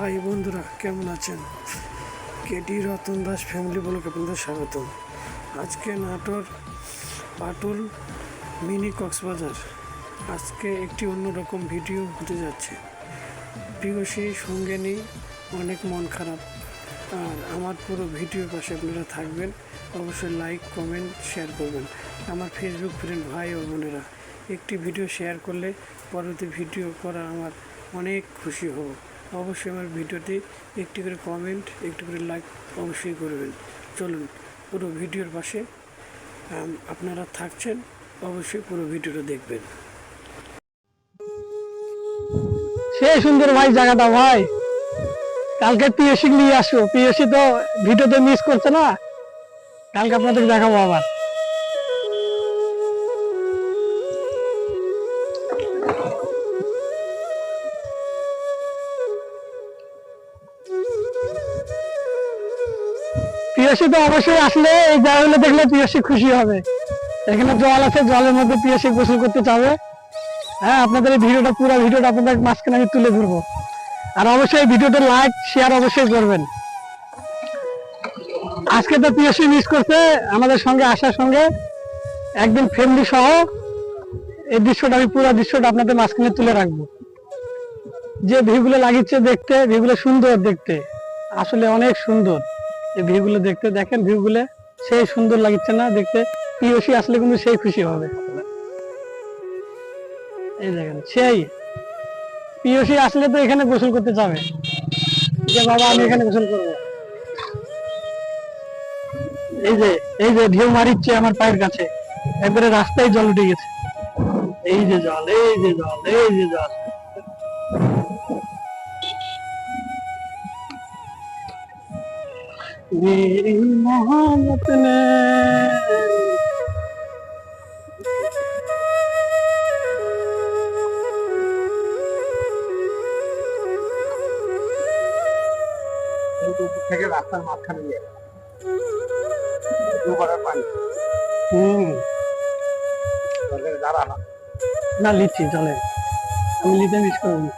High বন্ধুরা, কেমন আছেন? কেটি রতন দাস ফ্যামিলি বলে আপনাদের স্বাগতম। আজকে নাটোর পাটুল মিনি কক্সবাজার। আজকে একটি অন্যরকম ভিডিও হতে যাচ্ছে। প্রিয়সী সঙ্গে নেই অনেক মন খারাপ। আর আমার পুরো ভিডিওর পাশে আপনারা থাকবেন। অবশ্যই লাইক কমেন্ট শেয়ার করবেন। আমার ফেসবুক ফ্রেন্ড ভাই ও বোনেরা, একটি ভিডিও শেয়ার করলে পরবর্তী ভিডিও করা আমার অনেক খুশি হব। অবশ্যই আমার ভিডিওতে একটি করে কমেন্ট একটি করে লাইক অবশ্যই করবেন। চলুন, পুরো ভিডিওর পাশে আপনারা থাকছেন, অবশ্যই পুরো ভিডিওটা দেখবেন। সেই সুন্দর ভাই জায়গাটা ভাই। কালকে পিএসসি নিয়ে আসো। পিএসসি তো ভিডিওতে মিস করছে না। কালকে আপনাদের দেখাবো আবার। পিএসসি তো অবশ্যই আসলে এই জায়গাগুলো দেখলে পিএসসি খুশি হবে। এখানে জল আছে, জলের মধ্যে পিএসসি গোসল করতে চাবে হ্যাঁ আপনাদের এই ভিডিওটা, পুরো ভিডিওটা আপনাদের মাঝখানে আমি তুলে ধরবো। আর অবশ্যই ভিডিওটা লাইক শেয়ার অবশ্যই করবেন। আজকে তো পিএসসি মিস করছে আমাদের সঙ্গে আসার সঙ্গে। একদম ফ্যামিলি সহ। এই দৃশ্যটা, আমি পুরো দৃশ্যটা আপনাদের মাঝখানে তুলে রাখব। যে ভিউগুলো লাগিচ্ছে দেখতে ভিউগুলো সুন্দর দেখতে। আসলে অনেক সুন্দর। এই ভিউগুলো দেখতে দেখেন, ভিউগুলো সেই সুন্দর লাগছে না দেখতে। পিওসি আসলে কিন্তু সেই খুশি হবে। এই দেখেন, সেই। পিওসি আসলে তো এখানে গোসল করতে যাবে। যে বাবা, আমি এখানে গোসল করব। এই যে এই যে ঢেউ মারিচ্ছে আমার পায়ের কাছে। একবারে রাস্তায় জল উঠে গেছে। এই যে জল, এই যে জল, এই যে জল। मेरी मोहब्बत ने উপর থেকে রাস্তার মাঝখানে নিয়ে গেল দুবারের পানি হুম সরকারে দাঁড়া না না লিচি চলে আমি লিতে মিস করবো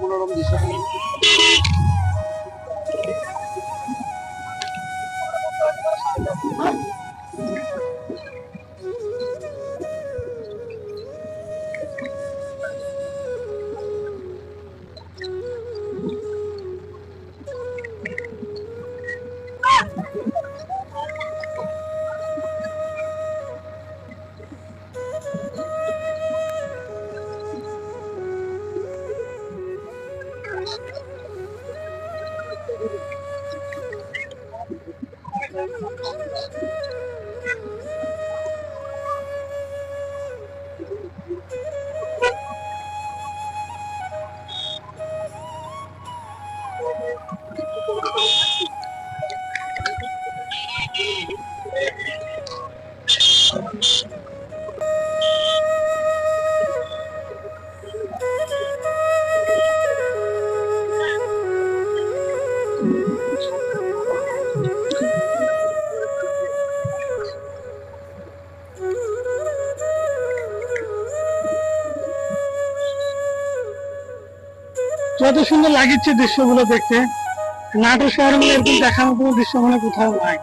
মনোরম দৃশ্য। Thank you. যত সুন্দর লাগিচ্ছে দৃশ্যগুলো দেখতে। নাটোর শহরে মনে এরকম দেখার মতো দৃশ্য মানে কোথাও নাই।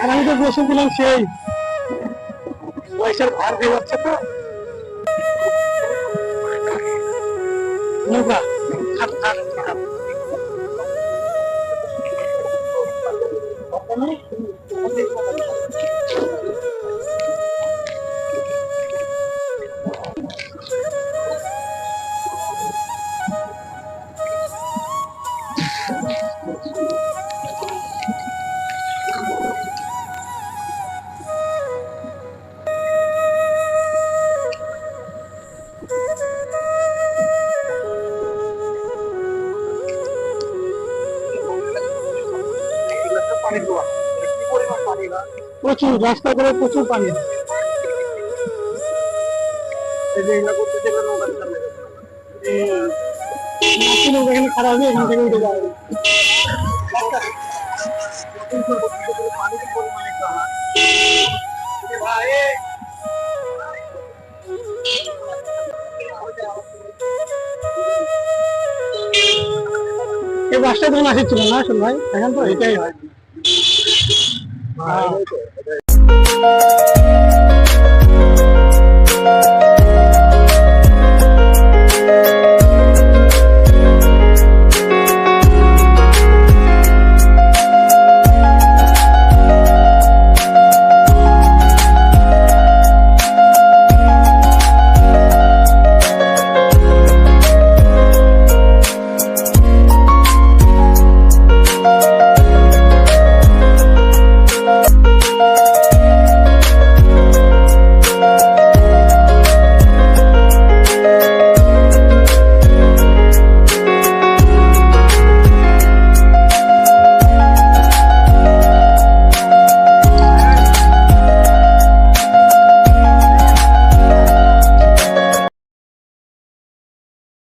আর আমি তো বসে বসেছিলাম সেই পয়সার ভার দিয়ে যাচ্ছে তো। নৌকা প্রচুর রাস্তা করে প্রচুর পানি। এখানে খারাপ হবে। এখান থেকে উঠে যাবে। এই বাসটা তখন আসছিল না আসল ভাই? এখন তো? এটাই হয়। ভাই, এই তো, এটাই।